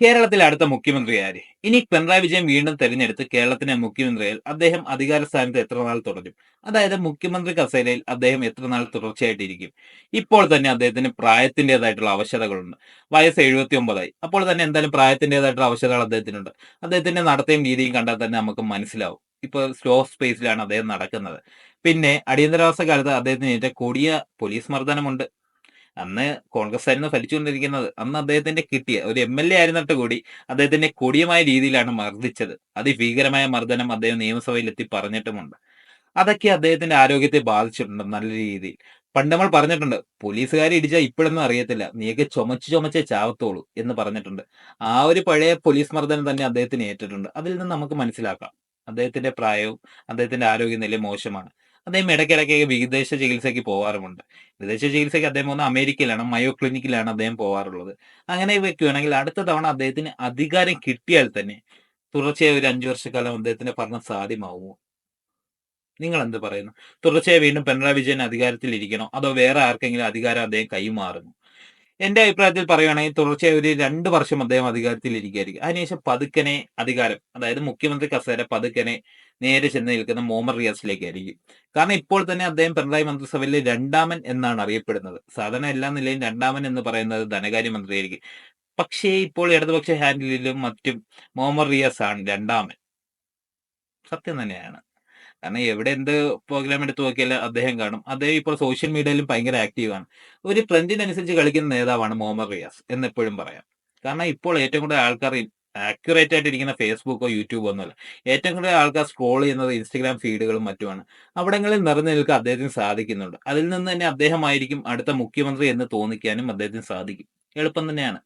കേരളത്തിലെ അടുത്ത മുഖ്യമന്ത്രി ആര്? ഇനി പിണറായി വിജയൻ വീണ്ടും തെരഞ്ഞെടുത്ത് കേരളത്തിന്റെ മുഖ്യമന്ത്രിയാൽ അദ്ദേഹം അധികാര സ്ഥാനത്ത് എത്ര നാൾ തുടരും? അതായത് മുഖ്യമന്ത്രി കസേരയിൽ അദ്ദേഹം എത്ര നാൾ തുടർച്ചയായിട്ടിരിക്കും? ഇപ്പോൾ തന്നെ അദ്ദേഹത്തിന് പ്രായത്തിന്റെതായിട്ടുള്ള അവശതകളുണ്ട്. വയസ്സ് എഴുപത്തി ഒമ്പതായി അപ്പോൾ തന്നെ എന്തായാലും പ്രായത്തിന്റെതായിട്ടുള്ള അവശതകൾ അദ്ദേഹത്തിനുണ്ട്. അദ്ദേഹത്തിന്റെ നടത്തയും രീതിയും കണ്ടാൽ തന്നെ നമുക്ക് മനസ്സിലാവും. ഇപ്പൊ സ്ലോ സ്പേസിലാണ് അദ്ദേഹം നടക്കുന്നത്. പിന്നെ അടിയന്തരാവസ്ഥ കാലത്ത് അദ്ദേഹത്തിന് ഏറ്റവും കൊടിയ പോലീസ് മർദ്ദനമുണ്ട്. അന്ന് കോൺഗ്രസ് ആയിരുന്നു ഭരിച്ചുകൊണ്ടിരിക്കുന്നത് അന്ന് അദ്ദേഹത്തിന്റെ കിട്ടിയ ഒരു എം എൽ എ ആയിരുന്നിട്ട് കൂടി അദ്ദേഹത്തിന്റെ കൊടിയമായ രീതിയിലാണ് മർദ്ദിച്ചത്. അതിഭീകരമായ മർദ്ദനം അദ്ദേഹം നിയമസഭയിൽ എത്തി പറഞ്ഞിട്ടുമുണ്ട്. അതൊക്കെ അദ്ദേഹത്തിന്റെ ആരോഗ്യത്തെ ബാധിച്ചിട്ടുണ്ട് നല്ല രീതിയിൽ. പണ്ട് നമ്മൾ പറഞ്ഞിട്ടുണ്ട് പോലീസുകാർ ഇടിച്ചാൽ ഇപ്പോഴൊന്നും അറിയത്തില്ല. നീയൊക്കെ ചുമച്ച് ചുമച്ചേ ചാവത്തോളൂ എന്ന് പറഞ്ഞിട്ടുണ്ട്. ആ ഒരു പഴയ പോലീസ് മർദ്ദനം തന്നെ അദ്ദേഹത്തിന് ഏറ്റിട്ടുണ്ട്. അതിൽ നിന്ന് നമുക്ക് മനസ്സിലാക്കാം. അദ്ദേഹത്തിന്റെ പ്രായവും അദ്ദേഹത്തിന്റെ ആരോഗ്യനില മോശമാണ്. അദ്ദേഹം ഇടയ്ക്കിടയ്ക്ക് വിദേശ ചികിത്സയ്ക്ക് പോകാറുമുണ്ട് വിദേശ ചികിത്സയ്ക്ക് അദ്ദേഹം ഒന്ന് അമേരിക്കയിലാണ് മയോ ക്ലിനിക്കിലാണ് അദ്ദേഹം പോകാറുള്ളത് അങ്ങനെ വെക്കുകയാണെങ്കിൽ അടുത്ത തവണ അദ്ദേഹത്തിന് അധികാരം കിട്ടിയാൽ തന്നെ തുടർച്ചയായ ഒരു അഞ്ചു വർഷക്കാലം അദ്ദേഹത്തിന്റെ ഭരണം സാധ്യമാവുമോ? നിങ്ങൾ എന്ത് പറയുന്നു? തുടർച്ചയായി വീണ്ടും പിണറായി വിജയൻ അധികാരത്തിൽ ഇരിക്കണോ അതോ വേറെ ആർക്കെങ്കിലും അധികാരം അദ്ദേഹം കൈമാറുമോ? എന്റെ അഭിപ്രായത്തിൽ പറയുകയാണെങ്കിൽ തുടർച്ചയായി ഒരു രണ്ട് വർഷം അദ്ദേഹം അധികാരത്തിൽ ഇരിക്കുകയായിരിക്കും അതിനുശേഷം പതുക്കനെ അധികാരം അതായത് മുഖ്യമന്ത്രി കസേര പതുക്കനെ നേരെ ചെന്ന് നിൽക്കുന്ന മോമർ റിയാസിലേക്കായിരിക്കും. കാരണം ഇപ്പോൾ തന്നെ അദ്ദേഹം പിണറായി മന്ത്രിസഭയിലെ രണ്ടാമൻ എന്നാണ് അറിയപ്പെടുന്നത്. സാധാരണ എല്ലാ നിലയും രണ്ടാമൻ എന്ന് പറയുന്നത് ധനകാര്യമന്ത്രിയായിരിക്കും. പക്ഷേ ഇപ്പോൾ ഇടതുപക്ഷ ഹാൻഡിലും മറ്റും മോമർ റിയാസ് ആണ് രണ്ടാമൻ. സത്യം തന്നെയാണ്. കാരണം എവിടെ എന്ത് പ്രോഗ്രാം എടുത്തു നോക്കിയാലും അദ്ദേഹം കാണും. അദ്ദേഹം ഇപ്പോൾ സോഷ്യൽ മീഡിയയിലും ഭയങ്കര ആക്റ്റീവാണ് ഒരു ട്രെൻഡിനനുസരിച്ച് കളിക്കുന്ന നേതാവാണ് മുഹമ്മദ് റിയാസ് എന്ന് എപ്പോഴും പറയാം. കാരണം ഇപ്പോൾ ഏറ്റവും കൂടുതൽ ആൾക്കാർ ആക്യുറേറ്റ് ആയിട്ട് ഇരിക്കുന്ന ഫേസ്ബുക്കോ യൂട്യൂബോ ഒന്നുമല്ല. ഏറ്റവും കൂടുതൽ ആൾക്കാർ സ്ക്രോൾ ചെയ്യുന്നത് ഇൻസ്റ്റഗ്രാം ഫീഡുകളും മറ്റുമാണ്. അവിടങ്ങളിൽ നിറഞ്ഞു നിൽക്കാൻ അദ്ദേഹത്തിന് സാധിക്കുന്നുണ്ട്. അതിൽ നിന്ന് തന്നെ അദ്ദേഹമായിരിക്കും അടുത്ത മുഖ്യമന്ത്രി എന്ന് തോന്നിക്കാനും അദ്ദേഹത്തിന് സാധിക്കും. എളുപ്പം തന്നെയാണ്.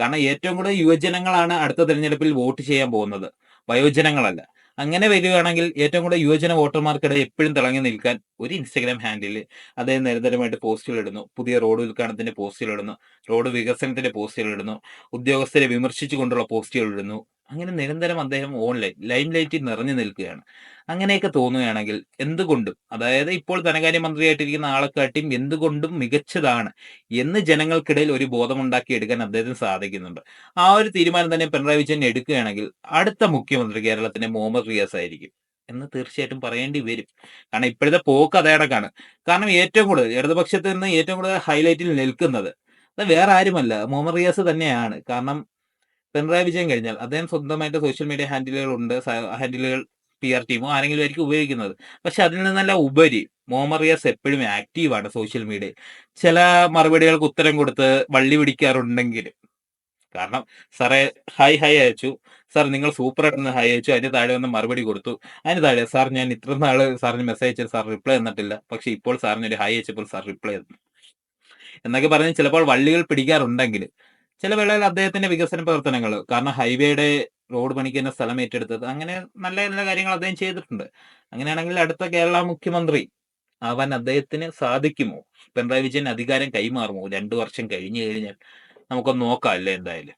കാരണം ഏറ്റവും കൂടുതൽ യുവജനങ്ങളാണ് അടുത്ത തിരഞ്ഞെടുപ്പിൽ വോട്ട് ചെയ്യാൻ പോകുന്നത്. വയോജനങ്ങളല്ല. അങ്ങനെ വരികയാണെങ്കിൽ ഏറ്റവും കൂടുതൽ യുവജന വോട്ടർമാർക്കിടെ എപ്പോഴും തിളങ്ങി നിൽക്കാൻ ഒരു ഇൻസ്റ്റഗ്രാം ഹാൻഡിൽ അദ്ദേഹം നിരന്തരമായിട്ട് പോസ്റ്റുകൾ ഇടുന്നു. പുതിയ റോഡ് ഉദ്ഘാടനത്തിന്റെ പോസ്റ്റുകൾ ഇടുന്നു. റോഡ് വികസനത്തിന്റെ പോസ്റ്റുകൾ ഇടുന്നു. ഉദ്യോഗസ്ഥരെ വിമർശിച്ചുകൊണ്ടുള്ള പോസ്റ്റുകൾ ഇടുന്നു. അങ്ങനെ നിരന്തരം അദ്ദേഹം ഓൺലൈൻ ലൈം ലൈറ്റിൽ നിറഞ്ഞു നിൽക്കുകയാണ്. അങ്ങനെയൊക്കെ തോന്നുകയാണെങ്കിൽ എന്തുകൊണ്ടും അതായത് ഇപ്പോൾ ധനകാര്യ മന്ത്രിയായിട്ടിരിക്കുന്ന ആളെക്കാട്ടിയും എന്തുകൊണ്ടും മികച്ചതാണ് എന്ന് ജനങ്ങൾക്കിടയിൽ ഒരു ബോധമുണ്ടാക്കിയെടുക്കാൻ അദ്ദേഹത്തിന് സാധിക്കുന്നുണ്ട്. ആ ഒരു തീരുമാനം തന്നെ പിണറായി വിജയൻ എടുക്കുകയാണെങ്കിൽ അടുത്ത മുഖ്യമന്ത്രി കേരളത്തിന്റെ മുഹമ്മദ് റിയാസ് ആയിരിക്കും എന്ന് തീർച്ചയായിട്ടും പറയേണ്ടി വരും. കാരണം ഇപ്പോഴത്തെ പോക്ക് അതേടക്കാണ് കാരണം ഏറ്റവും കൂടുതൽ ഇടതുപക്ഷത്തിൽ നിന്ന് ഏറ്റവും കൂടുതൽ ഹൈലൈറ്റിൽ നിൽക്കുന്നത് അത് വേറെ ആരുമല്ല. മുഹമ്മദ് റിയാസ് തന്നെയാണ്. കാരണം പിണറായി വിജയൻ കഴിഞ്ഞാൽ അദ്ദേഹം സ്വന്തമായിട്ട് സോഷ്യൽ മീഡിയ ഹാൻഡിലുകൾ ഉണ്ട്. ഹാൻഡിലുകൾ പി ആർ ടീമോ ആരെങ്കിലും ആയിരിക്കും ഉപയോഗിക്കുന്നത്. പക്ഷെ അതിൽ നിന്നല്ല ഉപരി മുഹമ്മദ് റിയാസ് എപ്പോഴും ആക്റ്റീവാണ് സോഷ്യൽ മീഡിയയിൽ ചില മറുപടികൾക്ക് ഉത്തരം കൊടുത്ത് വള്ളി പിടിക്കാറുണ്ടെങ്കിലും കാരണം സാറേ ഹായ് ഹൈ അയച്ചു. സാർ നിങ്ങൾ സൂപ്പർ ആയിട്ടൊന്ന് ഹൈ അയച്ചു. അതിന് താഴെ ഒന്ന് മറുപടി കൊടുത്തു. അതിന് താഴെ സാർ ഞാൻ ഇത്ര നാൾ സാറിന് മെസ്സേജ് അയച്ചത് സാർ റിപ്ലൈ തന്നിട്ടില്ല. പക്ഷെ ഇപ്പോൾ സാറിന് ഒരു ഹൈ അയച്ചപ്പോൾ സാർ റിപ്ലൈ തന്നു. എന്നൊക്കെ പറഞ്ഞ് ചിലപ്പോൾ വള്ളികൾ പിടിക്കാറുണ്ടെങ്കിൽ ചില വേളയിൽ അദ്ദേഹത്തിന്റെ വികസന പ്രവർത്തനങ്ങൾ കാരണം ഹൈവേയുടെ റോഡ് പണിക്ക് തന്നെ സ്ഥലം ഏറ്റെടുത്തത് അങ്ങനെ നല്ല നല്ല കാര്യങ്ങൾ അദ്ദേഹം ചെയ്തിട്ടുണ്ട്. അങ്ങനെയാണെങ്കിൽ അടുത്ത കേരള മുഖ്യമന്ത്രി അവൻ അദ്ദേഹത്തിന് സാധിക്കുമോ? പിണറായി വിജയൻ അധികാരം കൈമാറുമോ? രണ്ടു വർഷം കഴിഞ്ഞു കഴിഞ്ഞാൽ നമുക്കൊന്ന് നോക്കാം അല്ലേ എന്തായാലും.